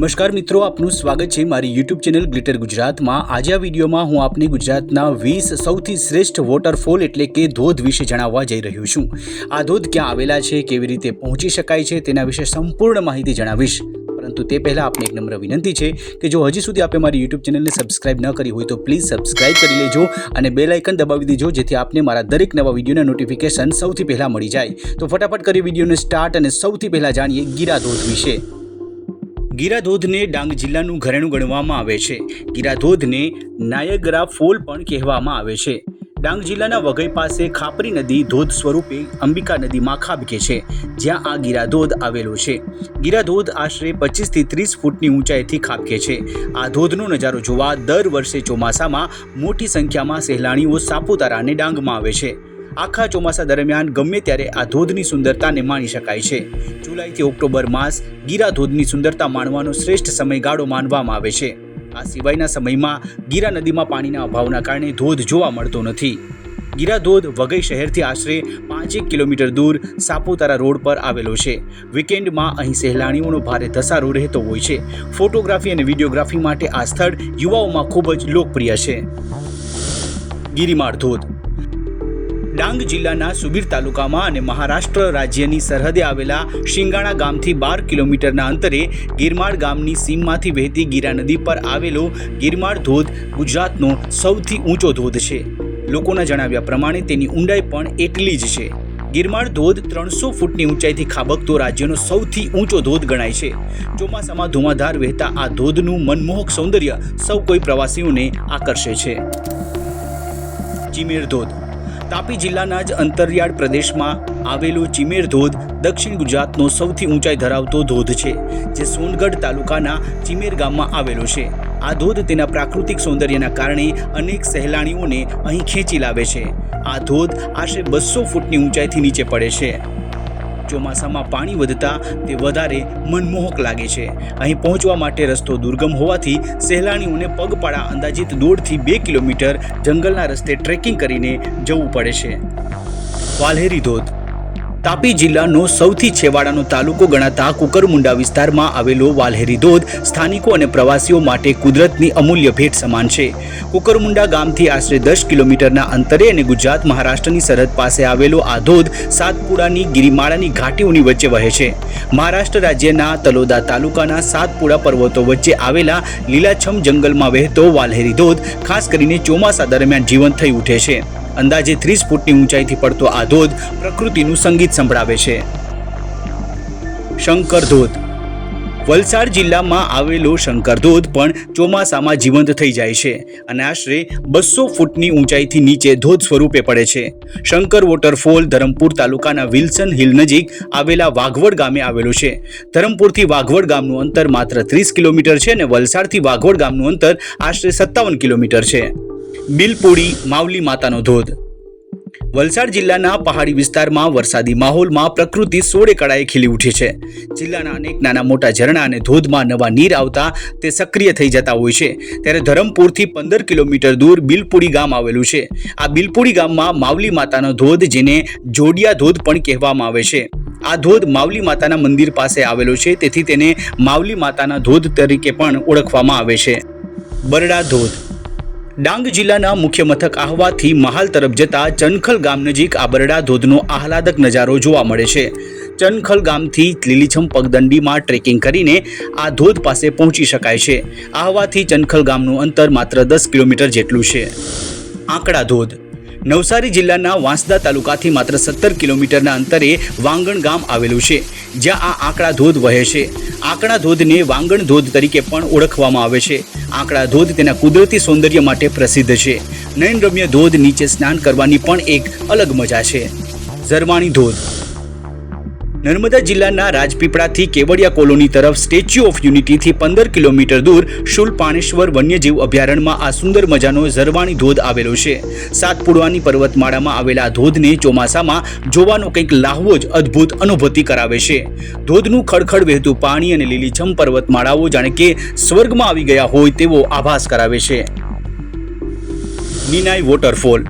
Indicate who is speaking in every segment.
Speaker 1: નમસ્કાર મિત્રો, આપનું સ્વાગત છે મારી યુટ્યુબ ચેનલ ગ્લિટર ગુજરાતમાં. આજે આ વિડીયોમાં હું આપને ગુજરાતના વીસ સૌથી શ્રેષ્ઠ વોટરફોલ એટલે કે ધોધ વિશે જણાવવા જઈ રહ્યો છું. આ ધોધ ક્યાં આવેલા છે, કેવી રીતે પહોંચી શકાય છે, તેના વિશે સંપૂર્ણ માહિતી જણાવીશ. પરંતુ તે પહેલાં આપને એક નમ્ર વિનંતી છે કે જો હજી સુધી આપે મારી યુટ્યુબ ચેનલને સબસ્ક્રાઇબ ન કરી હોય તો પ્લીઝ સબસ્ક્રાઇબ કરી લેજો અને બે લાઇકન દબાવી દેજો, જેથી આપને મારા દરેક નવા વિડીયોના નોટિફિકેશન સૌથી પહેલાં મળી જાય. તો ફટાફટ કરી વિડીયોને સ્ટાર્ટ અને સૌથી પહેલાં જાણીએ ગીરા ધોધ વિશે. ગીરા ધોધને ડાંગ જિલ્લાનું ઘરેણું ગણવામાં આવે છે. ગીરાધોધને નાયગરા ફોલ પણ કહેવામાં આવે છે. ડાંગ જિલ્લાના વઘઈ પાસે ખાપરી નદી ધોધ સ્વરૂપે અંબિકા નદીમાં ખાબકે છે, જ્યાં આ ગીરાધોધ આવેલો છે. ગીરાધોધ આશરે પચીસથી ત્રીસ ફૂટની ઊંચાઈથી ખાબકે છે. આ ધોધનો નજારો જોવા દર વર્ષે ચોમાસામાં મોટી સંખ્યામાં સહેલાણીઓ સાપુતારા અને ડાંગમાં આવે છે. આખા ચોમાસા દરમિયાન ગમે ત્યારે આ ધોધની સુંદરતાને માણી શકાય છે. જુલાઈથી ઓક્ટોબર માસ ગીરા ધોધની સુંદરતા માણવાનો શ્રેષ્ઠ સમયગાળો માનવામાં આવે છે. આ સિવાયના સમયમાં ગીરા નદીમાં પાણીના અભાવના કારણે ધોધ જોવા મળતો નથી. ગીરા ધોધ વઘઈ શહેરથી આશરે પાંચેક કિલોમીટર દૂર સાપુતારા રોડ પર આવેલો છે. વીકેન્ડમાં અહીં સહેલાણીઓનો ભારે ધસારો રહેતો હોય છે. ફોટોગ્રાફી અને વિડીયોગ્રાફી માટે આ સ્થળ યુવાઓમાં ખૂબ જ લોકપ્રિય છે. ગિરિમાળ ધોધ ડાંગ જિલ્લાના સુબીર તાલુકામાં અને મહારાષ્ટ્ર રાજ્યની સરહદે આવેલા શિંગાણા ગામથી બાર કિલોમીટરના અંતરે ગિરમાળ ગામની સીમમાંથી વહેતી ગીરા નદી પર આવેલો ગિરમાળ ધોધ ગુજરાતનો સૌથી ઊંચો ધોધ છે. લોકોના જણાવ્યા પ્રમાણે તેની ઊંડાઈ પણ એટલી જ છે. ગિરમાળ ધોધ ત્રણસો ફૂટની ઊંચાઈથી ખાબકતો રાજ્યનો સૌથી ઊંચો ધોધ ગણાય છે. ચોમાસામાં ધુમાધાર વહેતા આ ધોધનું મનમોહક સૌંદર્ય સૌ કોઈ પ્રવાસીઓને આકર્ષે છે. ચીમેર ધોધ તાપી જિલ્લાના જ અંતરિયાળ પ્રદેશમાં આવેલો ચીમેર ધોધ દક્ષિણ ગુજરાતનો સૌથી ઊંચાઈ ધરાવતો ધોધ છે, જે સોનગઢ તાલુકાના ચીમેર ગામમાં આવેલો છે. આ ધોધ તેના પ્રાકૃતિક સૌંદર્યના કારણે અનેક સહેલાણીઓને અહીં ખેંચી લાવે છે. આ ધોધ આશરે બસો ફૂટની ઊંચાઈથી નીચે પડે છે. ચોમાસામાં પાણી વધતા તે વધારે મનમોહક લાગે છે. અહીં પહોંચવા માટે રસ્તો દુર્ગમ હોવાથી સહેલાણીઓને પગપાળા અંદાજિત દોઢથી બે કિલોમીટર જંગલના રસ્તે ટ્રેકિંગ કરીને જવું પડે છે. વાલ્હેરી ધોધ તાપી જિલ્લાનો સૌથી છેવાડાનો તાલુકો ગણાતા કુકરમુંડા વિસ્તારમાં આવેલો વાલ્હેરી ધોધ સ્થાનિકો અને પ્રવાસીઓ માટે કુદરતની અમૂલ્ય ભેટ સમાન છે. કુકરમુંડા ગામથી આશરે દસ કિલોમીટરના અંતરે અને ગુજરાત મહારાષ્ટ્રની સરહદ પાસે આવેલો આ ધોધ સાતપુડાની ગિરિમાળાની ઘાટીઓની વચ્ચે વહે છે. મહારાષ્ટ્ર રાજ્યના તલોદા તાલુકાના સાતપુડા પર્વતો વચ્ચે આવેલા લીલાછમ જંગલમાં વહેતો વાલ્હેરી ધોધ ખાસ કરીને ચોમાસા દરમિયાન જીવંત થઈ ઉઠે છે. અંદાજે ત્રીસ ફૂટની ઊંચાઈથી પડતો આ ધોધ પ્રકૃતિનું સંગીત સંભળાવે છે. શંકર ધોધ વલસાડ જિલ્લામાં આવેલો શંકર ધોધ પણ ચોમાસામાં જીવંત થઈ જાય છે અને આશરે બસો ફૂટની ઊંચાઈથી નીચે ધોધ સ્વરૂપે પડે છે. શંકર વોટરફોલ ધરમપુર તાલુકાના વિલ્સન હિલ નજીક આવેલા વાઘવડ ગામે આવેલો છે. ધરમપુરથી વાઘવડ ગામનું અંતર માત્ર ત્રીસ કિલોમીટર છે અને વલસાડથી વાઘવડ ગામનું અંતર આશરે સત્તાવન કિલોમીટર છે. બિલપુડી, માવલી માતાનો ધોધ. વલસાડ જિલ્લાના પહાડી વિસ્તારમાં વરસાદી માહોલમાં પ્રકૃતિ સોળે કળાએ ખીલી ઉઠી છે. જિલ્લાના અનેક નાના મોટા ઝરણા અને ધોધમાં નવા નીર આવતા તે સક્રિય થઈ જતા હોય છે. ત્યારે ધરમપુરથી પંદર કિલોમીટર દૂર બિલપુડી ગામ આવેલું છે. આ બિલપુડી ગામમાં માવલી માતાનો ધોધ જેને જોડિયા ધોધ પણ કહેવામાં આવે છે. આ ધોધ માવલી માતાના મંદિર પાસે આવેલો છે, તેથી તેને માવલી માતાના ધોધ તરીકે પણ ઓળખવામાં આવે છે. બરડા ધોધ ડાંગ જિલ્લાના મુખ્ય મથક આહવાથી મહાલ તરફ જતા ચનખલ ગામ નજીક આબરડા ધોધનો આહલાદક નજારો જોવા મળે છે. ચનખલ ગામથી લીલીછમ પગદંડીમાં ટ્રેકિંગ કરીને આ ધોધ પાસે પહોંચી શકાય છે. આહવાથી ચનખલ ગામનું અંતર માત્ર દસ કિલોમીટર જેટલું છે. આંકડા ધોધ નવસારી જિલ્લાના વાંસદા તાલુકાથી માત્ર સત્તર કિલોમીટરના અંતરે વાંગણ ગામ આવેલું છે, જ્યાં આ આંકડા ધોધ વહે છે. આંકડા ધોધને વાંગણ ધોધ તરીકે પણ ઓળખવામાં આવે છે. આંકડા ધોધ તેના કુદરતી સૌંદર્ય માટે પ્રસિદ્ધ છે. નયનરમ્ય ધોધ નીચે સ્નાન કરવાની પણ એક અલગ મજા છે. ઝરવાણી ધોધ નર્મદા જિલ્લાના રાજપીપળાથી કેવડિયા કોલોની તરફ સ્ટેચ્યુ ઓફ યુનિટીથી પંદર કિલોમીટર દૂર શુલપાણેશ્વર વન્યજીવ અભયારણ્યમાં આ સુંદર મજાનો ઝરવાણી ધોધ આવેલો છે. સાતપુડવાની પર્વતમાળામાં આવેલા ધોધને ચોમાસામાં જોવાનો કંઈક લાહવો જ અદ્ભુત અનુભૂતિ કરાવે છે. ધોધનું ખડખડ વહેતું પાણી અને લીલીછમ પર્વતમાળાઓ જાણે કે સ્વર્ગમાં આવી ગયા હોય તેવો આભાસ કરાવે છે. નિનાઈ વોટરફોલ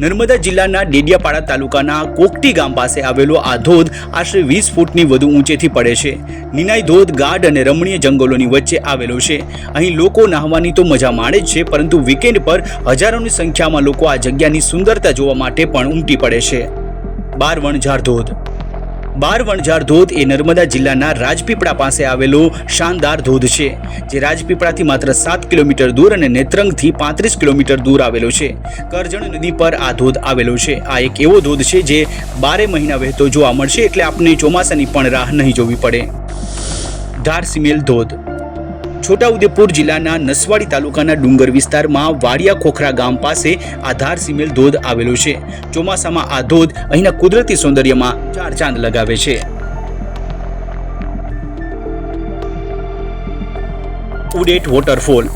Speaker 1: નર્મદા જિલ્લાના ડેડિયાપાડા તાલુકાના કોકટી ગામ પાસે આવેલો આ ધોધ આશરે વીસ ફૂટની વધુ ઊંચેથી પડે છે. નિનાઈ ધોધ, ગાઢ અને રમણીય જંગલોની વચ્ચે આવેલો છે. અહીં લોકો નાહવાની તો મજા માણે જ છે, પરંતુ વીકેન્ડ પર હજારોની સંખ્યામાં લોકો આ જગ્યાની સુંદરતા જોવા માટે પણ ઉમટી પડે છે. બાર વણઝાર ધોધ બાર વણઝાર ધોધ એ નર્મદા જિલ્લાના રાજપીપળા પાસે આવેલો શાનદાર ધોધ છે, જે રાજપીપળાથી માત્ર સાત કિલોમીટર દૂર અને નેત્રંગથી પાંત્રીસ કિલોમીટર દૂર આવેલો છે. કરજણ નદી પર આ ધોધ આવેલો છે. આ એક એવો ધોધ છે જે બારે મહિના વહેતો જોવા મળશે, એટલે આપને ચોમાસાની પણ રાહ નહીં જોવી પડે. ધારસિમેલ ધોધ છોટાઉદેપુર જિલ્લાના નસવાડી તાલુકાના ડુંગર વિસ્તારમાં વાડિયા ખોખરા ગામ પાસે આ ધારસિમેલ ધોધ આવેલો છે. ચોમાસામાં આ ધોધ અહીંના કુદરતી સૌંદર્યમાં ચાર ચાંદ લગાવે છે. ઉડેટ વોટરફોલ.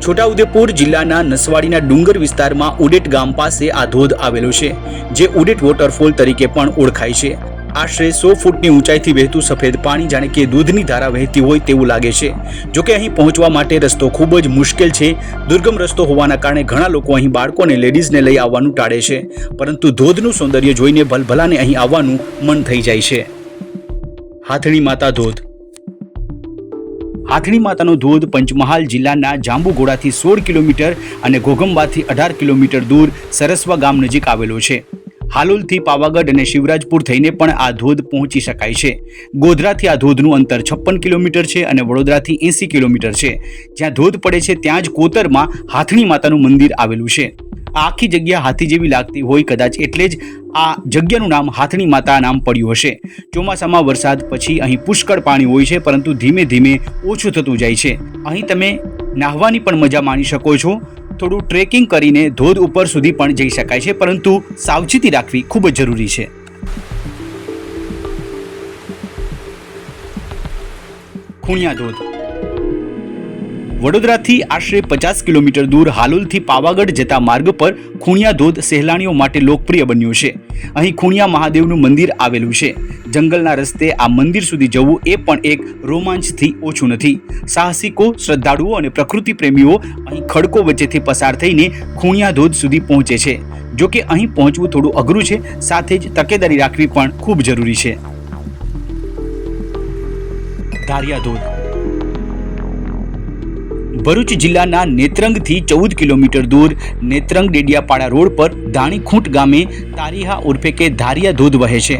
Speaker 1: છોટાઉદેપુર જિલ્લાના નસવાડીના ડુંગર વિસ્તારમાં ઉડેટ ગામ પાસે આ ધોધ આવેલો છે, જે ઉડેટ વોટરફોલ તરીકે પણ ઓળખાય છે. આશરે સો ફૂટની ઊંચાઈથી વહેતું સફેદ પાણી જાણે કે દૂધની ધારા વહેતી હોય તેવું લાગે છે. જોકે અહીં પહોંચવા માટે રસ્તો ખૂબ જ મુશ્કેલ છે. દુર્ગમ રસ્તો હોવાના કારણે ઘણા લોકો અહીં બાળકોને લેડીઝને લઈ આવવાનું ટાળે છે. પરંતુ ધોધનું સૌંદર્ય જોઈને ભલભલાને અહીં આવવાનું મન થઈ જાય છે. હાથણી માતા ધોધ. હાથણી માતાનો ધોધ પંચમહાલ જિલ્લાના જાંબુઘોડાથી સોળ કિલોમીટર અને ઘોઘંબાથી અઢાર કિલોમીટર દૂર સરસવા ગામ નજીક આવેલો છે. હાલોલથી પાવાગઢ અને શિવરાજપુર થઈને પણ આ ધોધ પહોંચી શકાય છે. ગોધરાથી આ ધોધનું અંતર છપ્પન કિલોમીટર છે અને વડોદરાથી એંસી કિલોમીટર છે. જ્યાં ધોધ પડે છે ત્યાં જ કોતરમાં હાથણી માતાનું મંદિર આવેલું છે. આખી જગ્યા હાથી જેવી લાગતી હોય કદાચ એટલે જ આ જગ્યાનું નામ હાથણી માતા નામ પડ્યું હશે. ચોમાસામાં વરસાદ પછી અહીં પુષ્કળ પાણી હોય છે, પરંતુ ધીમે ધીમે ઓછું થતું જાય છે. અહીં તમે નાહવાની પણ મજા માણી શકો છો. થોડું ટ્રેકિંગ કરીને ધોધ ઉપર સુધી પણ જઈ શકાય છે, પરંતુ સાવચેતી રાખવી ખૂબ જ જરૂરી છે. ખૂણિયા ધોધ. વડોદરાથી આશરે પચાસ કિલોમીટર દૂર હાલોલથી પાવાગઢ જતા માર્ગ પર ખૂણિયા ધોધ સહેલાણીઓ માટે લોકપ્રિય બન્યું છે. અહીં ખૂણિયા મહાદેવનું મંદિર આવેલું છે. જંગલના રસ્તે આ મંદિર સુધી જવું એ પણ એક રોમાંચથી ઓછું નથી. સાહસિકો, શ્રદ્ધાળુઓ અને પ્રકૃતિ પ્રેમીઓ અહીં ખડકો વચ્ચેથી પસાર થઈને ખૂણિયા ધોધ સુધી પહોંચે છે. જો કે અહીં પહોંચવું થોડું અઘરું છે, સાથે જ તકેદારી રાખવી પણ ખૂબ જરૂરી છે. ધારિયા ધોધ ભરૂચ જિલ્લાના નેત્રંગથી ચૌદ કિલોમીટર દૂર નેત્રંગ ડેડિયાપાડા રોડ પર ધાણીખૂંટ ગામે તારીહા ઉર્ફે કે ધારિયા ધોધ વહે છે.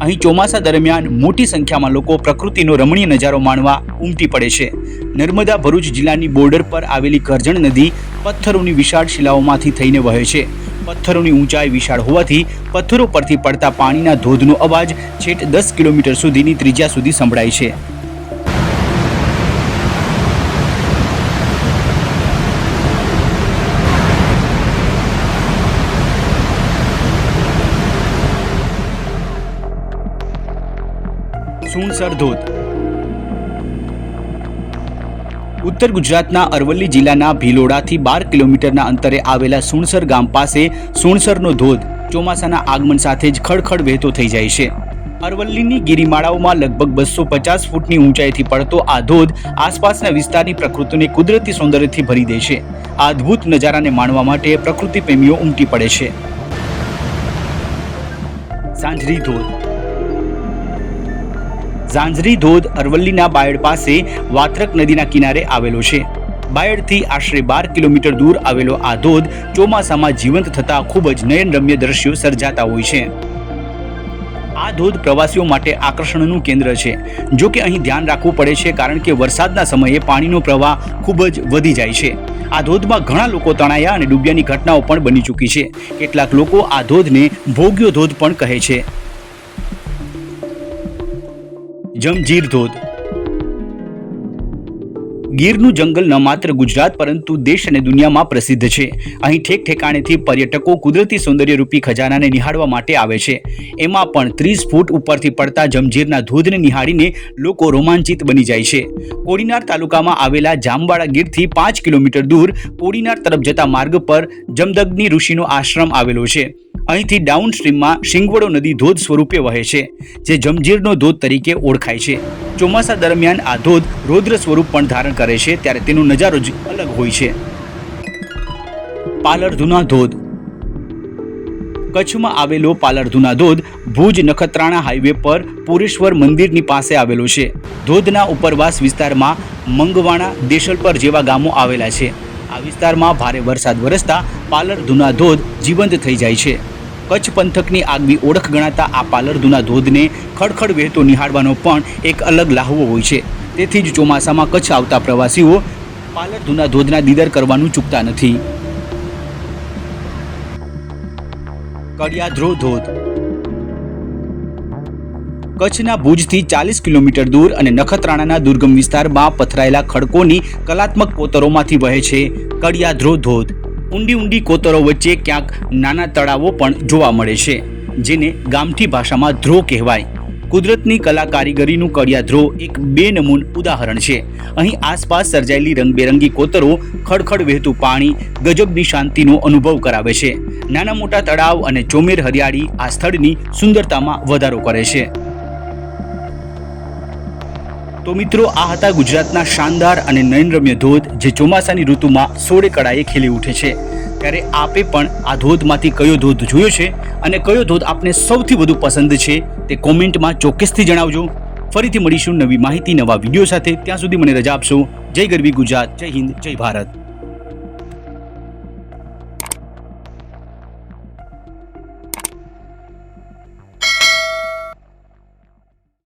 Speaker 1: અહીં ચોમાસા દરમિયાન મોટી સંખ્યામાં લોકો પ્રકૃતિનો રમણીય નજારો માણવા ઉમટી પડે છે. નર્મદા ભરૂચ જિલ્લાની બોર્ડર પર આવેલી કરજણ નદી પથ્થરોની વિશાળ શિલાઓમાંથી થઈને વહે છે. પથ્થરોની ઊંચાઈ વિશાળ હોવાથી પથ્થરો પરથી પડતા પાણીના ધોધનો અવાજ છેટ દસ કિલોમીટર સુધીની ત્રિજ્યા સુધી સંભળાય છે. સુણસર ધોધ ઉત્તર ગુજરાતના અરવલ્લી જિલ્લાના ભીલોડાથી બાર કિલોમીટરના અંતરે આવેલા સુણસર ગામ પાસે સુણસરનો ધોધ ચોમાસાના આગમન સાથે જ ખડખડ વહેતો થઈ જાય છે. અરવલ્લીની ગિરિમાળાઓમાં લગભગ બસો પચાસ ફૂટની ઊંચાઈથી પડતો આ ધોધ આસપાસના વિસ્તારની પ્રકૃતિને કુદરતી સૌંદર્યથી ભરી દે છે. આ અદ્ભુત નજારાને માણવા માટે પ્રકૃતિ પ્રેમીઓ ઉમટી પડે છે. સાંજરી ધોધ. ઝાંઝરી ધોધ અરવલ્લીના બાયડ પાસે વાત્રક નદીના કિનારે આવેલો છે. બાયડથી આશરે બાર કિલોમીટર દૂર આવેલો આ ધોધ ચોમાસામાં જીવંત થતા ખૂબ જ નયનરમ્ય દ્રશ્યો સર્જાતા હોય છે. આ ધોધ પ્રવાસીઓ માટે આકર્ષણનું કેન્દ્ર છે. જો કે અહીં ધ્યાન રાખવું પડે છે કારણ કે વરસાદના સમયે પાણીનો પ્રવાહ ખૂબ જ વધી જાય છે. આ ધોધમાં ઘણા લોકો તણાયા અને ડૂબ્યાની ઘટનાઓ પણ બની ચૂકી છે. કેટલાક લોકો આ ધોધને ભોગ્યો ધોધ પણ કહે છે. જમજીર ધોધ. ગીરનું જંગલ ન માત્ર ગુજરાત, પરંતુ દેશ અને દુનિયામાં પ્રસિદ્ધ છે. અહીં ઠેક ઠેકાણેથી પર્યટકો કુદરતી સૌંદર્ય રૂપી ખજાનાને નિહાળવા માટે આવે છે. એમાં પણ ત્રીસ ફૂટ ઉપરથી પડતા જમજીરના ધોધને નિહાળીને લોકો રોમાંચિત બની જાય છે. કોડીનાર તાલુકામાં આવેલા જામવાડા ગીરથી પાંચ કિલોમીટર દૂર કોડીનાર તરફ જતા માર્ગ પર જમદગ્નિ ઋષિનો આશ્રમ આવેલો છે. અહીંથી ડાઉન સ્ટ્રીમમાં શિંગવડો નદી ધોધ સ્વરૂપે વહે છે, જે જમજીરનો ધોધ તરીકે ઓળખાય છે. ચોમાસા દરમિયાન આ ધોધ રૌદ્ર સ્વરૂપ પણ ધારણ કરે છે, ત્યારે તેનો નજારો જ અલગ હોય છે. પાલરધુના ધોધ. કચ્છમાં આવેલો પાલરધુના ધોધ ભુજ નખત્રાણા હાઈવે પર પુરેશ્વર મંદિરની પાસે આવેલો છે. ધોધના ઉપરવાસ વિસ્તારમાં મંગવાણા, દેશલપર જેવા ગામો આવેલા છે. આ વિસ્તારમાં ભારે વરસાદ વરસતા પાલરધુના ધોધ જીવંત થઈ જાય છે. કચ્છ પંથકની આગવી ઓળખ ગણાતા આ પાલરધુના ધોધને ખડખડ વહેતો નિહાળવાનો પણ એક અલગ લાહવો હોય છે. તેથી જ ચોમાસામાં કચ્છ આવતા પ્રવાસીઓ પાલરધુના ધોધના દીદર કરવાનું ચૂકતા નથી. કડિયાધ્રો ધોધ. કચ્છના ભુજથી ચાલીસ કિલોમીટર દૂર અને નખત્રાણાના દુર્ગમ વિસ્તારમાં પથરાયેલા ખડકોની કલાત્મક કોતરોમાંથી વહે છે કડિયાધ્રો ધોધ. ઊંડી ઊંડી કોતરો વચ્ચે ક્યાંક નાના તળાવો પણ જોવા મળે છે, જેને ગામઠી ભાષામાં ધ્રો કહેવાય. કુદરતની કલા કારીગરીનું કડિયાધ્રો એક બેનમૂન ઉદાહરણ છે. અહીં આસપાસ સર્જાયેલી રંગબેરંગી કોતરો ખડખડ વહેતું પાણી, ગજબની શાંતિનો અનુભવ કરાવે છે. નાના મોટા તળાવ અને ચોમેર હરિયાળી આ સ્થળની સુંદરતામાં વધારો કરે છે. તો મિત્રો, આ હતા ગુજરાતના શાનદાર અને નયનરમ્ય ધોધ, જે ચોમાસાની ઋતુમાં સોળે કળાએ ખીલી ઉઠે છે. ત્યારે આપે પણ આ ધોધમાંથી કયો ધોધ જોયો છે અને કયો ધોધ આપને સૌથી વધુ પસંદ છે તે કોમેન્ટમાં ચોક્કસથી જણાવજો. ફરીથી મળીશું નવી માહિતી, નવા વીડિયો સાથે. ત્યાં સુધી મને રજા આપશો. જય ગરવી ગુજરાત, જય હિન્દ, જય ભારત.